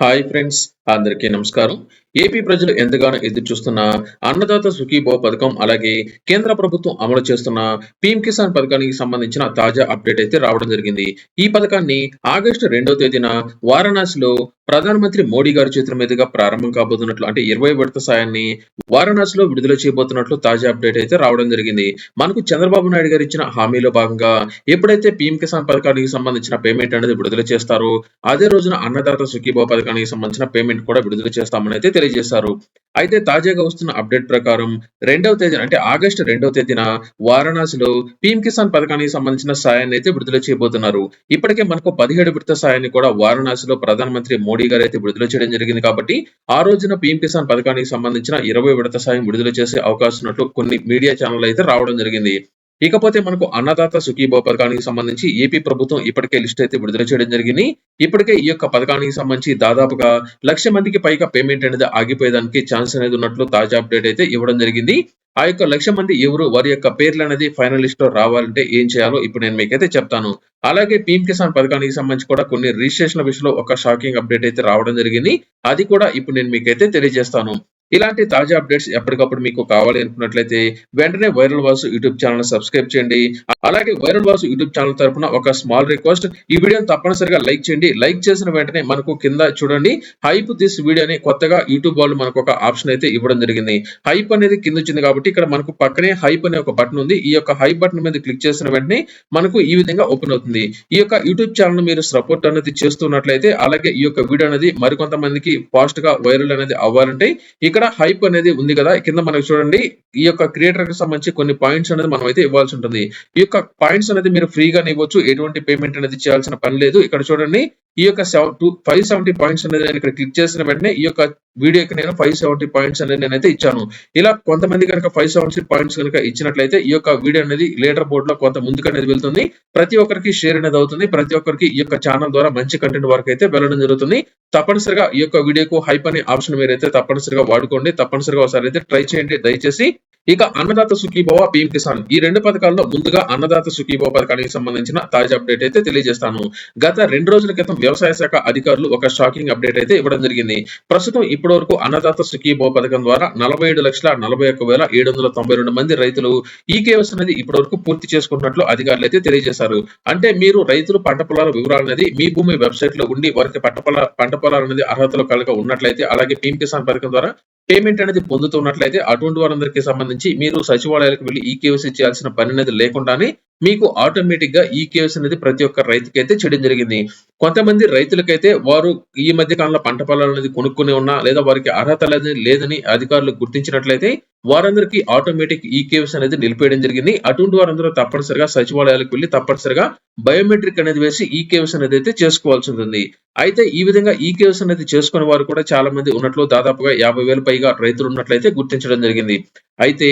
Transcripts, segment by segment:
Hi friends అందరికీ నమస్కారం. AP ప్రజలు ఎంతగానో ఎదురు చూస్తున్న అన్నదాత సుఖీభో పథకం అలాగే కేంద్ర ప్రభుత్వం అమలు చేస్తున్న పీఎం కిసాన్ పథకానికి సంబంధించిన తాజా అప్డేట్ అయితే రావడం జరిగింది. ఈ పథకాన్ని ఆగస్టు రెండో తేదీన వారణాసిలో ప్రధానమంత్రి మోడీ గారి చేతుల మీదుగా ప్రారంభం కాబోతున్నట్లు అంటే ఇరవై విడత సాయాన్ని వారణాసిలో విడుదల చేయబోతున్నట్లు తాజా అప్డేట్ అయితే రావడం జరిగింది. మనకు చంద్రబాబు నాయుడు గారు ఇచ్చిన హామీలో భాగంగా ఎప్పుడైతే పీఎం కిసాన్ పథకానికి సంబంధించిన పేమెంట్ అనేది విడుదల చేస్తారో అదే రోజున అన్నదాత సుఖీభావ పథకానికి సంబంధించిన పేమెంట్ కూడా విడుదల చేస్తామని అయితే తెలియజేశారు. అయితే తాజాగా వస్తున్న అప్డేట్ ప్రకారం రెండవ తేదీన అంటే ఆగస్టు రెండవ తేదీన వారణాసిలో పీఎం కిసాన్ పథకానికి సంబంధించిన సాయాన్ని అయితే విడుదల చేయబోతున్నారు. ఇప్పటికే మనకు పదిహేడు విడత సాయాన్ని కూడా వారణాసిలో ప్రధానమంత్రి మోడీ గారు అయితే విడుదల చేయడం జరిగింది కాబట్టి ఆ రోజున పీఎం కిసాన్ పథకానికి సంబంధించిన ఇరవై విడత సాయం విడుదల చేసే అవకాశం ఉన్నట్లు కొన్ని మీడియా ఛానల్ అయితే రావడం జరిగింది. ఇకపోతే మనకు అన్నదాత సుఖీభవ పథకానికి సంబంధించి ఏపీ ప్రభుత్వం ఇప్పటికే లిస్ట్ అయితే విడుదల చేయడం జరిగింది. ఇప్పటికే ఈ యొక్క పథకానికి సంబంధించి దాదాపుగా లక్ష మందికి పైగా పేమెంట్ అనేది ఆగిపోయేదానికి ఛాన్స్ అనేది ఉన్నట్లు తాజా అప్డేట్ అయితే ఇవ్వడం జరిగింది. ఆ యొక్క లక్ష మంది ఎవరు వారి యొక్క పేర్లు అనేది ఫైనల్ లిస్ట్లో రావాలంటే ఏం చేయాలో ఇప్పుడు నేను మీకైతే చెప్తాను. అలాగే పీఎం కిసాన్ పథకానికి సంబంధించి కూడా కొన్ని రిజిస్ట్రేషన్ల విషయంలో ఒక షాకింగ్ అప్డేట్ అయితే రావడం జరిగింది. అది కూడా ఇప్పుడు నేను మీకైతే తెలియజేస్తాను. ఇలాంటి తాజా అప్డేట్స్ ఎప్పటికప్పుడు మీకు కావాలి అనుకున్నట్లయితే వెంటనే viral Vasu YouTube channel subscribe చేయండి. అలాగే వైరల్ వాసు యూట్యూబ్ ఛానల్ తరపున ఒక స్మాల్ రిక్వెస్ట్ ఈ వీడియోని తప్పనిసరిగా లైక్ చేయండి. లైక్ చేసిన వెంటనే మనకు కింద చూడండి. హైప్ దిస్ వీడియోని కొత్తగా యూట్యూబ్ వాళ్ళు మనకు ఒక ఆప్షన్ అయితే ఇవ్వడం జరిగింది. హైప్ అనేది కింద వచ్చింది కాబట్టి ఇక్కడ మనకు పక్కనే హైప్ అనే ఒక బటన్ ఉంది. ఈ యొక్క హైప్ బటన్ మీద క్లిక్ చేసిన వెంటనే మనకు ఈ విధంగా ఓపెన్ అవుతుంది. ఈ యొక్క యూట్యూబ్ ఛానల్ మీరు సపోర్ట్ అనేది చేస్తున్నట్లయితే అలాగే ఈ యొక్క వీడియో అనేది మరికొంతమందికి ఫాస్ట్గా వైరల్ అనేది అవ్వాలంటే ఇక్కడ హైప్ అనేది ఉంది కదా. కింద మనకు చూడండి ఈ యొక్క క్రియేటర్కి సంబంధించి కొన్ని పాయింట్స్ అనేది మనం అయితే ఇవ్వాల్సి ఉంటుంది. ఈ యొక్క పాయింట్స్ అనేది మీరు ఫ్రీగా ఇవ్వచ్చు. ఎటువంటి పేమెంట్ అనేది చేయాల్సిన పని లేదు. ఇక్కడ చూడండి ఈ యొక్క టూ ఫైవ్ సెవెంటీ పాయింట్స్ అనేది నేను ఇక్కడ క్లిక్ చేసిన వెంటనే ఈ యొక్క వీడియోకి నేను ఫైవ్ సెవెంటీ పాయింట్స్ అనేది నేనైతే ఇచ్చాను. ఇలా కొంతమంది కనుక ఫైవ్ సెవెంటీ పాయింట్స్ కనుక ఇచ్చినట్లయితే ఈ యొక్క వీడియో అనేది లీడర్ బోర్డ్లో కొంత ముందుకు అనేది వెళ్తుంది. ప్రతి ఒక్కరికి షేర్ అనేది అవుతుంది. ప్రతి ఒక్కరికి ఈ యొక్క ఛానల్ ద్వారా మంచి కంటెంట్ వరకు అయితే వెళ్ళడం జరుగుతుంది. తప్పనిసరిగా ఈ యొక్క వీడియోకు హైప్ అనే ఆప్షన్ మీరైతే తప్పనిసరిగా వాడు వాడుకోండి తప్పనిసరిగా ఒకసారి అయితే ట్రై చేయండి. దయచేసి ఇక అన్నదాత సుఖీభవ పీఎం కిసాన్. ఈ రెండు పథకాల్లో ముందుగా అన్నదాత సుఖీభవ పథకానికి సంబంధించిన తాజా అప్డేట్ అయితే తెలియజేస్తాను. గత రెండు రోజుల క్రితం వ్యవసాయ శాఖ అధికారులు ఒక షాకింగ్ అప్డేట్ అయితే ఇవ్వడం జరిగింది. ప్రస్తుతం ఇప్పటి వరకు అన్నదాత సుఖీభవ పథకం ద్వారా నలభై ఏడు లక్షల నలభై ఒక్క వేల ఏడు వందల తొంభై రెండు మంది రైతులు ఈ కేవస్ అనేది ఇప్పటి వరకు పూర్తి చేసుకున్నట్లు అధికారులు అయితే తెలియజేశారు. అంటే మీరు రైతులు పంట పొలాల వివరాలు అనేది మీ భూమి వెబ్సైట్లో ఉండి వారికి పంట పొల పంట పొలాలు అనేది అర్హతలు కలగ ఉన్నట్లయితే అలాగే పీఎం కిసాన్ పథకం ద్వారా పేమెంట్ అనేది పొందుతున్నట్లయితే అటువంటి వారందరికీ సంబంధించి మీరు సచివాలయాలకు వెళ్ళి ఈ కేవైసీ చేయాల్సిన పని అనేది లేకుండానే మీకు ఆటోమేటిక్గా ఈ కేవ్స్ అనేది ప్రతి ఒక్క రైతుకి అయితే చేయడం జరిగింది. కొంతమంది రైతులకైతే వారు ఈ మధ్య కాలంలో పంట పొలాలు అనేది కొనుక్కుని ఉన్నా లేదా వారికి అర్హత అనేది లేదని అధికారులు గుర్తించినట్లయితే వారందరికీ ఆటోమేటిక్ ఈ కేవ్స్ అనేది నిలిపేయడం జరిగింది. అటువంటి వారందరూ తప్పనిసరిగా సచివాలయాలకు వెళ్ళి తప్పనిసరిగా బయోమెట్రిక్ అనేది వేసి ఈ కేవ్స్ అనేది అయితే చేసుకోవాల్సి ఉంటుంది. అయితే ఈ విధంగా ఈ కేవ్స్ అనేది చేసుకునే వారు కూడా చాలా మంది ఉన్నట్లు దాదాపుగా యాభై వేల పైగా రైతులు ఉన్నట్లయితే గుర్తించడం జరిగింది. అయితే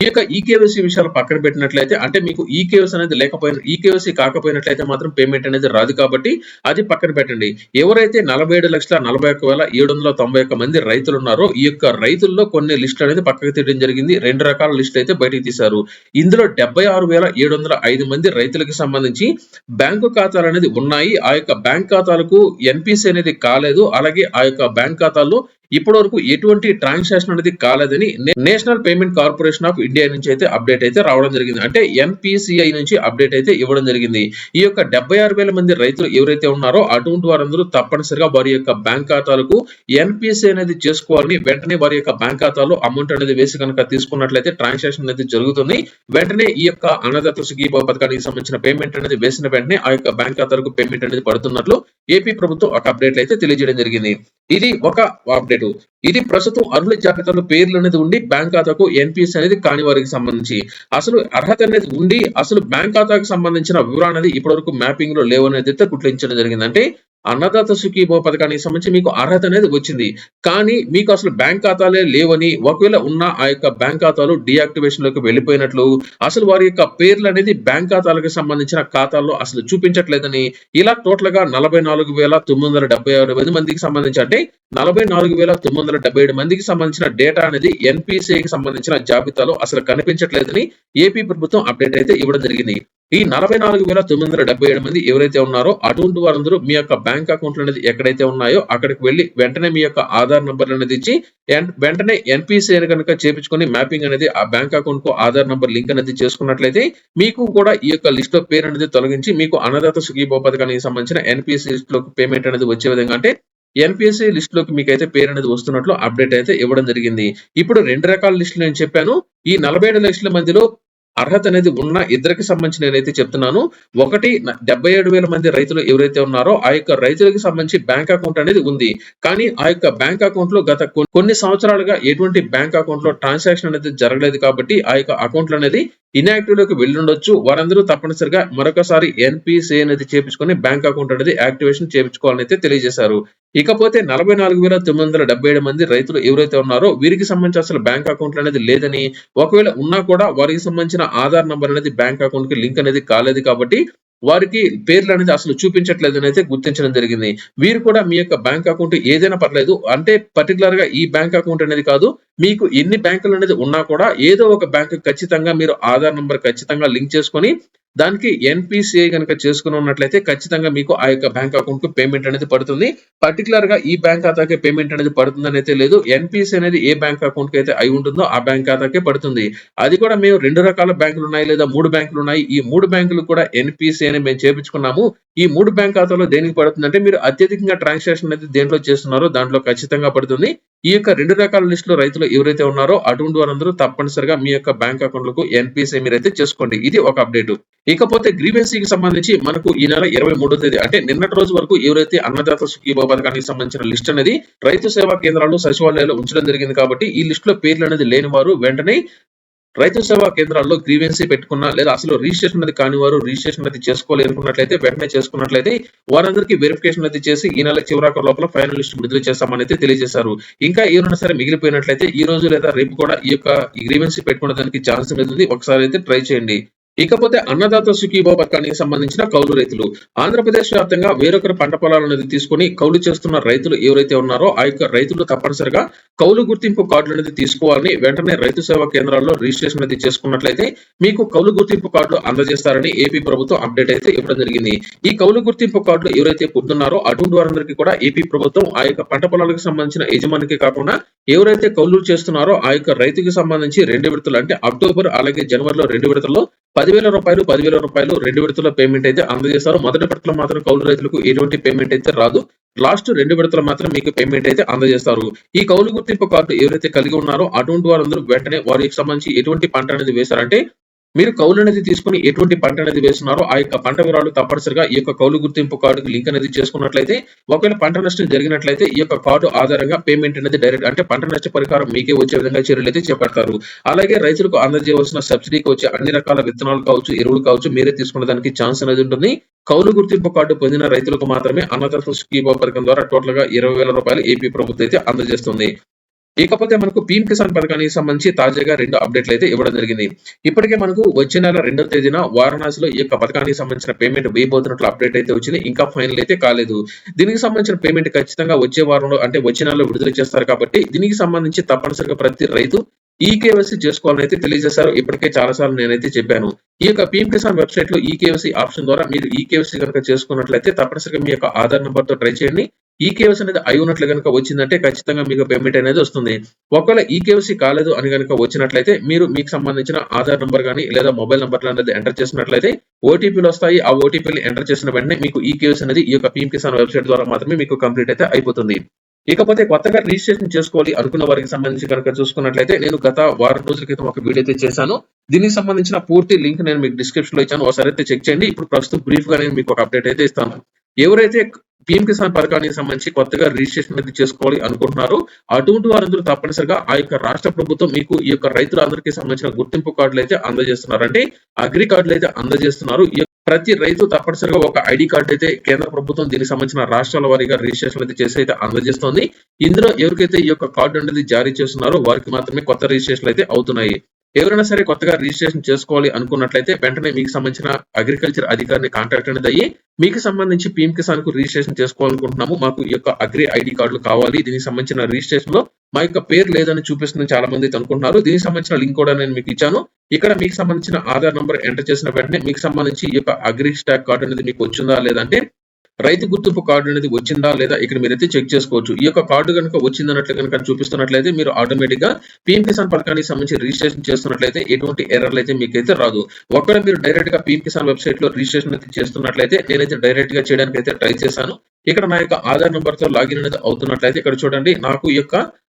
ఈ యొక్క ఈ కేవైసీ విషయాలు పక్కన పెట్టినట్లయితే అంటే మీకు ఈ కేవైసీ అనేది లేకపోయిన ఈ కేవైసీ కాకపోయినట్లయితే మాత్రం పేమెంట్ అనేది రాదు కాబట్టి అది పక్కన పెట్టండి. ఎవరైతే నలభై ఏడు లక్షల నలభై ఒక్క వేల ఏడు వందల తొంభై ఒక్క మంది రైతులు ఉన్నారో ఈ యొక్క రైతుల్లో కొన్ని లిస్ట్ అనేది పక్కకు తీయడం జరిగింది. రెండు రకాల లిస్ట్ అయితే బయటకు తీశారు. ఇందులో డెబ్బై ఆరు వేల ఏడు వందల ఐదు మంది రైతులకు సంబంధించి బ్యాంకు ఖాతాలు అనేది ఉన్నాయి. ఆ యొక్క బ్యాంక్ ఖాతాలకు ఎన్పిసి అనేది కాలేదు. అలాగే ఆ యొక్క బ్యాంక్ ఖాతాల్లో ఇప్పటి వరకు ఎటువంటి ట్రాన్సాక్షన్ అనేది కాలేదని National Payment Corporation of India నుంచి అయితే అప్డేట్ అయితే రావడం జరిగింది. అంటే ఎంపీసీఐ నుంచి అప్డేట్ అయితే ఇవ్వడం జరిగింది. ఈ యొక్క డెబ్బై ఆరు వేల మంది రైతులు ఎవరైతే ఉన్నారో అటువంటి వారందరూ తప్పనిసరిగా వారి యొక్క బ్యాంక్ ఖాతాలకు ఎన్పిసి అనేది చేసుకోవాలని వెంటనే వారి యొక్క బ్యాంక్ ఖాతాలో అమౌంట్ అనేది వేసి కనుక తీసుకున్నట్లయితే ట్రాన్సాక్షన్ అనేది జరుగుతుంది. వెంటనే ఈ యొక్క అన్నదాత సుఖీభావ పథకానికి సంబంధించిన పేమెంట్ అనేది వేసిన వెంటనే ఆ యొక్క బ్యాంక్ ఖాతాలకు పేమెంట్ అనేది పడుతున్నట్లు ఏపీ ప్రభుత్వం ఒక అప్డేట్ అయితే తెలియజేయడం జరిగింది. ఇది ఒక అప్డేట్. ఇది ప్రస్తుతం అర్హుల జాబితాలో పేర్లు అనేది ఉండి బ్యాంక్ ఖాతాకు ఎన్పిఎస్ అనేది కాని వారికి సంబంధించి. అసలు అర్హత అనేది ఉండి అసలు బ్యాంక్ ఖాతాకు సంబంధించిన వివరాలు అనేది ఇప్పటివరకు మ్యాపింగ్లో లేవనేది అయితే గుర్తించడం జరిగిందంటే అన్నదాత సుఖీభో పథకానికి సంబంధించి మీకు అర్హత అనేది వచ్చింది. కానీ మీకు అసలు బ్యాంక్ ఖాతాలే లేవని ఒకవేళ ఉన్న ఆ యొక్క బ్యాంక్ ఖాతాలు డీయాక్టివేషన్లోకి వెళ్ళిపోయినట్లు అసలు వారి యొక్క పేర్లు అనేది బ్యాంక్ ఖాతాలకు సంబంధించిన ఖాతాల్లో అసలు చూపించట్లేదని ఇలా టోటల్గా నలభై నాలుగు వేల తొమ్మిది వందల డెబ్బై ఆరు మందికి సంబంధించి అంటే నలభై నాలుగు వేల తొమ్మిది వందల మందికి సంబంధించిన డేటా అనేది ఎన్పిసిఐకి సంబంధించిన జాబితాలో అసలు కనిపించట్లేదని ఏపీ ప్రభుత్వం అప్డేట్ అయితే ఇవ్వడం జరిగింది. ఈ నలభై నాలుగు వేల తొమ్మిది వందల డెబ్బై ఏడు మంది ఎవరైతే ఉన్నారో అటువంటి వారందరూ మీ యొక్క బ్యాంక్ బ్యాంక్ అకౌంట్లు అనేది ఎక్కడైతే ఉన్నాయో అక్కడికి వెళ్ళి వెంటనే మీ యొక్క ఆధార్ నంబర్ అనేది ఇచ్చి ఎన్- వెంటనే ఎన్పిసిఐ కనుక చేపించుకొని మ్యాపింగ్ అనేది ఆ బ్యాంక్ అకౌంట్కు ఆధార్ నంబర్ లింక్ అనేది చేసుకున్నట్లయితే మీకు కూడా ఈ యొక్క లిస్ట్లో పేరు అనేది తొలగించి మీకు అన్నదాత సుఖీభో పథకానికి సంబంధించిన ఎన్పిసి లిస్ట్లో పేమెంట్ అనేది వచ్చే విధంగా అంటే ఎన్పిఎస్సి లిస్ట్లోకి మీకు అయితే పేరు అనేది వస్తున్నట్లు అప్డేట్ అయితే ఇవ్వడం జరిగింది. ఇప్పుడు రెండు రకాల లిస్టులు నేను చెప్పాను. ఈ నలభై ఏడు లక్షల మధ్యలో అర్హత అనేది ఉన్న ఇద్దరికి సంబంధించి నేనైతే చెప్తున్నాను. ఒకటి డెబ్బై ఏడు వేల మంది రైతులు ఎవరైతే ఉన్నారో ఆ యొక్క రైతులకు సంబంధించి బ్యాంక్ అకౌంట్ అనేది ఉంది. కానీ ఆ యొక్క బ్యాంక్ అకౌంట్లో గత కొన్ని సంవత్సరాలుగా ఎటువంటి బ్యాంక్ అకౌంట్లో ట్రాన్సాక్షన్ అనేది జరగలేదు కాబట్టి ఆ యొక్క అకౌంట్లు అనేది ఇన్యాక్టివ్లోకి వెళ్ళుండొచ్చు. వారందరూ తప్పనిసరిగా మరొకసారి ఎన్పిసిఐ అనేది చేపించుకొని బ్యాంక్ అకౌంట్ అనేది యాక్టివేషన్ చేపించుకోవాలని అయితే తెలియజేశారు. ఇకపోతే నలభై నాలుగు వేల తొమ్మిది వందల డెబ్బై ఏడు మంది రైతులు ఎవరైతే ఉన్నారో వీరికి సంబంధించి అసలు బ్యాంక్ అకౌంట్ అనేది లేదని ఒకవేళ ఉన్నా కూడా వారికి సంబంధించిన ఆధార్ నంబర్ అనేది బ్యాంక్ అకౌంట్కి లింక్ అనేది కాలేదు కాబట్టి వారికి పేర్లు అనేది అసలు చూపించట్లేదు అయితే గుర్తించడం జరిగింది. వీరు కూడా మీ యొక్క బ్యాంక్ అకౌంట్ ఏదైనా పర్లేదు అంటే పర్టికులర్గా ఈ బ్యాంక్ అకౌంట్ అనేది కాదు మీకు ఎన్ని బ్యాంకులు అనేది ఉన్నా కూడా ఏదో ఒక బ్యాంక్ ఖచ్చితంగా మీరు ఆధార్ నంబర్ ఖచ్చితంగా లింక్ చేసుకొని దానికి ఎన్పిసిఐ కనుక చేసుకుని ఉన్నట్లయితే ఖచ్చితంగా మీకు ఆ యొక్క బ్యాంక్ అకౌంట్కు పేమెంట్ అనేది పడుతుంది. పర్టికులర్గా ఈ బ్యాంక్ ఖాతాకి పేమెంట్ అనేది పడుతుందని అయితే లేదు ఎన్పిసి అనేది ఏ బ్యాంక్ అకౌంట్కి అయితే అయి ఉంటుందో ఆ బ్యాంక్ ఖాతాకే పడుతుంది. అది కూడా మేము రెండు రకాల బ్యాంకులు ఉన్నాయి లేదా మూడు బ్యాంకులు ఉన్నాయి. ఈ మూడు బ్యాంకులు కూడా ఎన్పిసి అని మేము చేపించుకున్నాము. ఈ మూడు బ్యాంక్ ఖాతాలో దేనికి పడుతుందంటే మీరు అత్యధికంగా ట్రాన్సాక్షన్ అయితే దేంట్లో చేస్తున్నారో దాంట్లో ఖచ్చితంగా పడుతుంది. ఈ యొక్క రెండు రకాల లిస్టులో రైతులు ఎవరైతే ఉన్నారో అటువంటి వారందరూ తప్పనిసరిగా మీ యొక్క బ్యాంక్ అకౌంట్లకు ఎన్పిసి మీరైతే చేసుకోండి. ఇది ఒక అప్డేట్. ఇకపోతే గ్రీవెన్సీకి సంబంధించి మనకు ఈ నెల ఇరవై మూడో తేదీ అంటే నిన్నటి రోజు వరకు ఎవరైతే అన్నదాత సుఖీభో పథకానికి సంబంధించిన లిస్ట్ అనేది రైతు సేవా కేంద్రాలు సచివాలయాలు ఉంచడం జరిగింది కాబట్టి ఈ లిస్ట్లో పేర్లు అనేది లేని వారు వెంటనే రైతు సేవా కేంద్రాల్లో గ్రీవెన్సీ పెట్టుకున్న లేదా అసలు రిజిస్ట్రేషన్ అనేది కాని వారు రిజిస్ట్రేషన్ అనేది చేసుకోలేనుకున్నట్లయితే వెంటనే చేసుకున్నట్లయితే వారందరికీ వెరిఫికేషన్ అది చేసి ఈ నెల చివరాకు లోపల ఫైనల్ లిస్ట్ విడుదల చేస్తామని అయితే తెలియజేశారు. ఇంకా ఏమైనా సరే మిగిలిపోయినట్లయితే ఈ రోజు లేదా రేపు కూడా ఈ యొక్క గ్రీవెన్సీ పెట్టుకున్న దానికి ఛాన్స్ అనేది ఒకసారి అయితే ట్రై చేయండి. ఇకపోతే అన్నదాత సుఖీభో పథకానికి సంబంధించిన కౌలు రైతులు. ఆంధ్రప్రదేశ్ వ్యాప్తంగా వేరొకరి పంట పొలాలను తీసుకొని కౌలు చేస్తున్న రైతులు ఎవరైతే ఉన్నారో ఆ యొక్క రైతులు తప్పనిసరిగా కౌలు గుర్తింపు కార్డులు అనేది తీసుకోవాలని వెంటనే రైతు సేవా కేంద్రాల్లో రిజిస్ట్రేషన్ అనేది చేసుకున్నట్లయితే మీకు కౌలు గుర్తింపు కార్డులు అందజేస్తారని ఏపీ ప్రభుత్వం అప్డేట్ అయితే ఇవ్వడం జరిగింది. ఈ కౌలు గుర్తింపు కార్డులు ఎవరైతే పొందున్నారో అటువంటి వారందరికీ కూడా ఏపీ ప్రభుత్వం ఆ యొక్క పంట పొలాలకు సంబంధించిన యజమానికి కాకుండా ఎవరైతే కౌలు చేస్తున్నారో ఆ యొక్క రైతుకి సంబంధించి రెండు విడతలు అంటే అక్టోబర్ అలాగే జనవరిలో రెండు విడతల్లో పదివేల రూపాయలు పదివేల రూపాయలు రెండు విడతల పేమెంట్ అయితే అందజేస్తారు మొదటి విడతలో మాత్రం కౌలు రైతులకు ఎటువంటి పేమెంట్ అయితే రాదు. లాస్ట్ రెండు విడతలు మాత్రం మీకు పేమెంట్ అయితే అందజేస్తారు. ఈ కౌలు గుర్తింపు కార్డు ఎవరైతే కలిగి ఉన్నారో అటువంటి వారందరూ వెంటనే వారికి సంబంధించి ఎటువంటి పంట అనేది వేశారంటే మీరు కౌలు అనేది తీసుకుని ఎటువంటి పంట అనేది వేస్తున్నారో ఆ యొక్క పంట వివరాలు తప్పనిసరిగా ఈ యొక్క కౌలు గుర్తింపు కార్డుకి లింక్ అనేది చేసుకున్నట్లయితే ఒకవేళ పంట నష్టం జరిగినట్లయితే ఈ యొక్క కార్డు ఆధారంగా పేమెంట్ అనేది డైరెక్ట్ అంటే పంట నష్ట పరిహారం మీకే వచ్చే విధంగా చర్యలు అయితే చేపడతారు. అలాగే రైతులకు అందజేయవలసిన సబ్సిడీకి వచ్చే అన్ని రకాల విత్తనాలు కావచ్చు ఎరువులు కావచ్చు మీరే తీసుకునే దానికి ఛాన్స్ అనేది ఉంటుంది. కౌలు గుర్తింపు కార్డు పొందిన రైతులకు మాత్రమే అన్నదాత స్కీమ్ పథకం ద్వారా టోటల్గా ఇరవై వేల రూపాయలు ఏపీ ప్రభుత్వం అయితే అందజేస్తుంది. ఇకపోతే మనకు పీఎం కిసాన్ పథకానికి సంబంధించి తాజాగా రెండు అప్డేట్లు అయితే ఇవ్వడం జరిగింది. ఇప్పటికే మనకు వచ్చే నెల రెండో తేదీన వారణాసిలో ఈ యొక్క పథకానికి సంబంధించిన పేమెంట్ వేయబోతున్నట్లు అప్డేట్ అయితే వచ్చింది. ఇంకా ఫైనల్ అయితే కాలేదు. దీనికి సంబంధించిన పేమెంట్ ఖచ్చితంగా వచ్చే వారంలో అంటే వచ్చే నెలలో విడుదల చేస్తారు కాబట్టి దీనికి సంబంధించి తప్పనిసరిగా ప్రతి రైతు ఈ కేవైసీ చేసుకోవాలని అయితే తెలియజేశారు. ఇప్పటికే చాలా సార్లు నేనైతే చెప్పాను. ఈ యొక్క పిఎం కిసాన్ వెబ్సైట్లో ఈ కేవైసీ ఆప్షన్ ద్వారా మీరు ఈ కేవైసీ కనుక చేసుకున్నట్లయితే తప్పనిసరిగా మీ యొక్క ఆధార్ నెంబర్తో ట్రై చేయండి. ఈ కేవైసీ అనేది అయి ఉన్నట్లు కనుక వచ్చిందంటే ఖచ్చితంగా మీకు పేమెంట్ అనేది వస్తుంది. ఒకవేళ ఈ కేవైసీ కాలేదు అని కనుక వచ్చినట్లయితే మీరు మీకు సంబంధించిన ఆధార్ నంబర్ కానీ లేదా మొబైల్ నంబర్ అనేది ఎంటర్ చేసినట్లయితే ఓటీపీలు వస్తాయి. ఆ ఓటీపీలు ఎంటర్ చేసిన వెంటనే మీకు ఈ కేవైసీ అనేది ఈ యొక్క పిఎం కిసాన్ వెబ్సైట్ ద్వారా మాత్రమే మీకు కంప్లీట్ అయితే అయిపోతుంది. ఇకపోతే కొత్తగా రిజిస్ట్రేషన్ చేసుకోవాలి అనుకున్న వారికి సంబంధించి కనుక చూసుకున్నట్లయితే నేను గత వారం రోజుల క్రితం ఒక వీడియో అయితే చేశాను. దీనికి సంబంధించిన పూర్తి లింక్ నేను మీకు డిస్క్రిప్షన్లో ఇచ్చాను. ఒకసారి అయితే చెక్ చేయండి. ఇప్పుడు ప్రస్తుతం బ్రీఫ్గా నేను మీకు ఒక అప్డేట్ అయితే ఇస్తాను. ఎవరైతే పిఎం కిసాన్ పథకానికి సంబంధించి కొత్తగా రిజిస్ట్రేషన్ అయితే చేసుకోవాలి అనుకుంటున్నారో అటువంటి వారందరూ తప్పనిసరిగా ఆ యొక్క రాష్ట్ర ప్రభుత్వం మీకు ఈ యొక్క రైతులందరికీ సంబంధించిన గుర్తింపు కార్డులు అయితే అందజేస్తున్నారు అంటే అగ్రి కార్డులు అయితే అందజేస్తున్నారు. ఈ ప్రతి రైతు తప్పనిసరిగా ఒక ఐడి కార్డు అయితే కేంద్ర ప్రభుత్వం దీనికి సంబంధించిన రాష్ట్రాల వారీగా రిజిస్ట్రేషన్ అయితే చేసి అయితే అందజేస్తోంది. ఇందులో ఎవరికైతే ఈ యొక్క కార్డు అనేది జారీ చేస్తున్నారో వారికి మాత్రమే కొత్త రిజిస్ట్రేషన్ అయితే అవుతున్నాయి. ఎవరైనా సరే కొత్తగా రిజిస్ట్రేషన్ చేసుకోవాలి అనుకున్నట్లయితే వెంటనే మీకు సంబంధించిన అగ్రికల్చర్ అధికారిని కాంటాక్ట్ అనేది అయ్యి మీకు సంబంధించి పీఎం కిసాన్కు రిజిస్ట్రేషన్ చేసుకోవాలనుకుంటున్నాము మాకు ఈ యొక్క అగ్రి ఐడి కార్డులు కావాలి దీనికి సంబంధించిన రిజిస్ట్రేషన్లో మా యొక్క పేరు లేదని చూపిస్తుంది చాలా మంది అయితే అనుకుంటున్నారు. దీనికి సంబంధించిన లింక్ కూడా నేను మీకు ఇచ్చాను. ఇక్కడ మీకు సంబంధించిన ఆధార్ నంబర్ ఎంటర్ చేసిన వెంటనే మీకు సంబంధించి ఈ యొక్క అగ్రి స్టాక్ కార్డ్ అనేది మీకు వచ్చిందా లేదంటే రైతు గుర్తింపు కార్డు అనేది వచ్చిందా లేదా ఇక్కడ మీరైతే చెక్ చేసుకోవచ్చు. ఈ యొక్క కార్డు గనుక వచ్చిందన్నట్లు కనుక చూపిస్తున్నట్లయితే మీరు ఆటోమేటిక్‌గా పీఎం కిసాన్ పథకానికి సంబంధించి రిజిస్ట్రేషన్ చేస్తున్నట్లయితే ఎటువంటి ఎర్రర్‌లు అయితే మీకైతే రాదు. ఒకవేళ మీరు డైరెక్ట్గా పీఎం కిసాన్ వెబ్‌సైట్‌లో రిజిస్ట్రేషన్ అయితే చేస్తున్నట్లయితే నేనైతే డైరెక్ట్‌గా చేయడానికి అయితే ట్రై చేశాను. ఇక్కడ నా యొక్క ఆధార్ నంబర్‌తో లాగిన్ అనేది అవుతున్నట్లయితే ఇక్కడ చూడండి నాకు ఈ యొక్క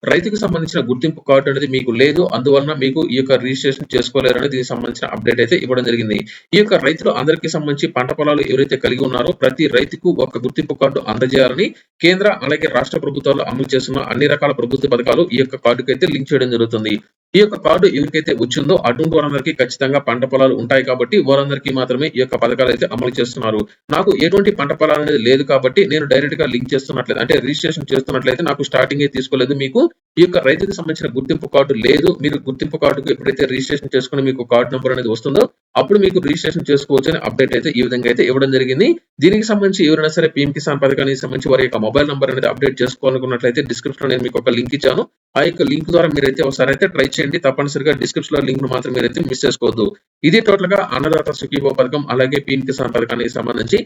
రైతుకు సంబంధించిన గుర్తింపు కార్డు అనేది మీకు లేదు. అందువలన మీకు ఈ యొక్క రిజిస్ట్రేషన్ చేసుకోలేరని దీనికి సంబంధించిన అప్డేట్ అయితే ఇవ్వడం జరిగింది. ఈ యొక్క రైతులు అందరికీ సంబంధించి పంట పొలాలు ఎవరైతే కలిగి ఉన్నారో ప్రతి రైతుకు ఒక గుర్తింపు కార్డు అందజేయాలని కేంద్ర అలాగే రాష్ట్ర ప్రభుత్వాలు అమలు చేస్తున్న అన్ని రకాల ప్రభుత్వ పథకాలు ఈ యొక్క కార్డుకైతే లింక్ చేయడం జరుగుతుంది. ఈ యొక్క కార్డు ఎవరికైతే వచ్చిందో అటువంటి వారందరికీ ఖచ్చితంగా పంట పొలాలు ఉంటాయి కాబట్టి వారందరికీ మాత్రమే ఈ యొక్క పథకాలు అయితే అమలు చేస్తున్నారు. నాకు ఎటువంటి పంట పొలాలు అనేది లేదు కాబట్టి నేను డైరెక్ట్గా లింక్ చేస్తున్నట్లయితే అంటే రిజిస్ట్రేషన్ చేస్తున్నట్లయితే నాకు స్టార్టింగ్ తీసుకోలేదు. మీకు ఈ యొక్క రైతుకు సంబంధించిన గుర్తింపు కార్డు లేదు. మీరు గుర్తింపు కార్డుకు ఎప్పుడైతే రిజిస్ట్రేషన్ చేసుకుని మీకు కార్డు నెంబర్ అనేది వస్తుందో అప్పుడు మీకు రిజిస్ట్రేషన్ చేసుకోవచ్చు అని అప్డేట్ అయితే ఈ విధంగా అయితే ఇవ్వడం జరిగింది. దీనికి సంబంధించి ఎవరైనా సరే పీఎం కిసాన్ పథకానికి సంబంధించి వారి యొక్క మొబైల్ నెంబర్ అనేది అప్డేట్ చేసుకోవాలనుకున్నట్లయితే డిస్క్రిప్షన్ నేను మీకు ఒక లింక్ ఇచ్చాను. ఆ యొక్క లింక్ ద్వారా మీరైతే ఒకసారి అయితే ట్రై చేయండి. తప్పనిసరిగా డిస్క్రిప్షన్లో లింక్ మాత్రం మీరైతే మిస్ చేసుకోవద్దు. ఇది టోటల్‌గా అన్నదాత సుఖీభో పథకం అలాగే పీఎం కిసాన్ పథకానికి సంబంధించి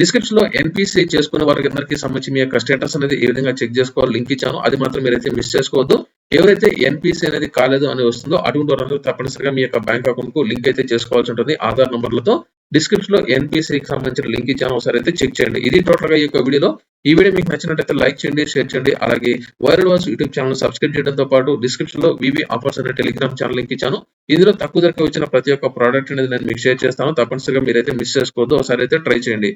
డిస్క్రిప్షన్లో ఎన్పిసి చేసుకున్న వారందరికీ సంబంధించి మీ యొక్క స్టేటస్ అనేది ఏ విధంగా చెక్ చేసుకోవాలో లింక్ ఇచ్చాను. అది మాత్రం మీరైతే మిస్ చేసుకోవద్దు. ఎవరైతే ఎన్పిసి అనేది కాలేదు అని వస్తుందో అటువంటి వారందరూ తప్పనిసరిగా మీ యొక్క బ్యాంక్ అకౌంట్కు లింక్ అయితే చేసుకోవాల్సి ఉంటుంది ఆధార్ నంబర్‌లతో. డిస్క్రిప్షన్‌లో ఎన్పిసికి సంబంధించిన లింక్ ఇచ్చాను. ఒకసారి అయితే చెక్ చేయండి. ఇది టోటల్‌గా ఈ యొక్క వీడియోలో. ఈ వీడియో మీకు నచ్చినట్లయితే లైక్ చేయండి, షేర్ చేయండి. అలాగే viral Vas YouTube channel subscribe చేయడంతో పాటు డిస్క్రిప్షన్లో వివి ఆఫర్స్ అనే టెలిగ్రామ్ ఛానల్ లింక్ ఇచ్చాను. ఇందులో తక్కువ ధరకు వచ్చిన ప్రతి ఒక్క ప్రోడక్ట్ అనేది నేను మీకు షేర్ చేస్తాను. తప్పనిసరిగా మీరైతే మిస్ చేసుకోవద్దు. ఒకసారి అయితే ట్రై చేయండి.